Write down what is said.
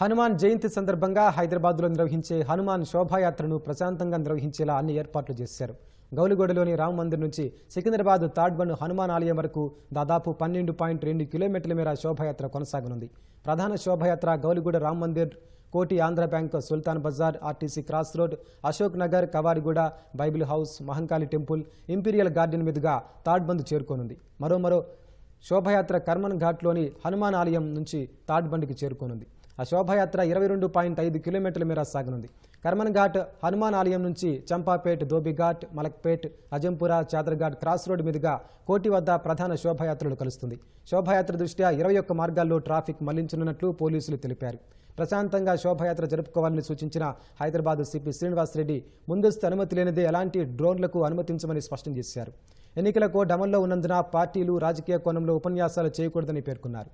హనుమాన్ జయంతి సందర్భంగా హైదరాబాద్లో నిర్వహించే హనుమాన్ శోభాయాత్రను ప్రశాంతంగా నిర్వహించేలా అన్ని ఏర్పాట్లు చేశారు. గౌలిగూడలోని రామ మందిర్ నుంచి సికింద్రాబాద్ తాడ్బన్ హనుమాన్ ఆలయం వరకు దాదాపు పన్నెండు పాయింట్ రెండు కిలోమీటర్ల మేర శోభాయాత్ర కొనసాగనుంది. ప్రధాన శోభాయాత్ర Gowliguda Rama Mandir Koti Andhra bank Sultan Bazar RTC cross road Ashok Nagar Kavadiguda bible house Mahankali temple imperial garden మీదుగా తాడ్బంద్ చేరుకోనుంది. మరో మరో శోభాయాత్ర కర్మన్ ఘాట్లోని హనుమాన్ ఆలయం నుంచి తాడ్బండ్కి చేరుకోనుంది. ఆ శోభాయాత్ర ఇరవై రెండు పాయింట్ ఐదు కిలోమీటర్ల మేర సాగనుంది. కర్మన్ ఘాట్ హనుమాన్ ఆలయం నుంచి చంపాపేట్ ధోబిఘాట్ మలక్పేట్ అజంపుర చాదర్ఘాట్ క్రాస్ రోడ్ మీదుగా కోటి వద్ద ప్రధాన శోభాయాత్రలు కలుస్తుంది. శోభాయాత్ర దృష్ట్యా ఇరవై ఒక్క మార్గాల్లో ట్రాఫిక్ మళ్ళించనున్నట్లు పోలీసులు తెలిపారు. ప్రశాంతంగా శోభాయాత్ర జరుపుకోవాలని సూచించిన హైదరాబాద్ సిపి శ్రీనివాసరెడ్డి ముందస్తు అనుమతి లేనిదే ఎలాంటి డ్రోన్లకు అనుమతించమని స్పష్టం చేశారు. ఎన్నికల కోడ్ అమల్లో ఉన్నందున పార్టీలు రాజకీయ కోణంలో ఉపన్యాసాలు చేయకూడదని పేర్కొన్నారు.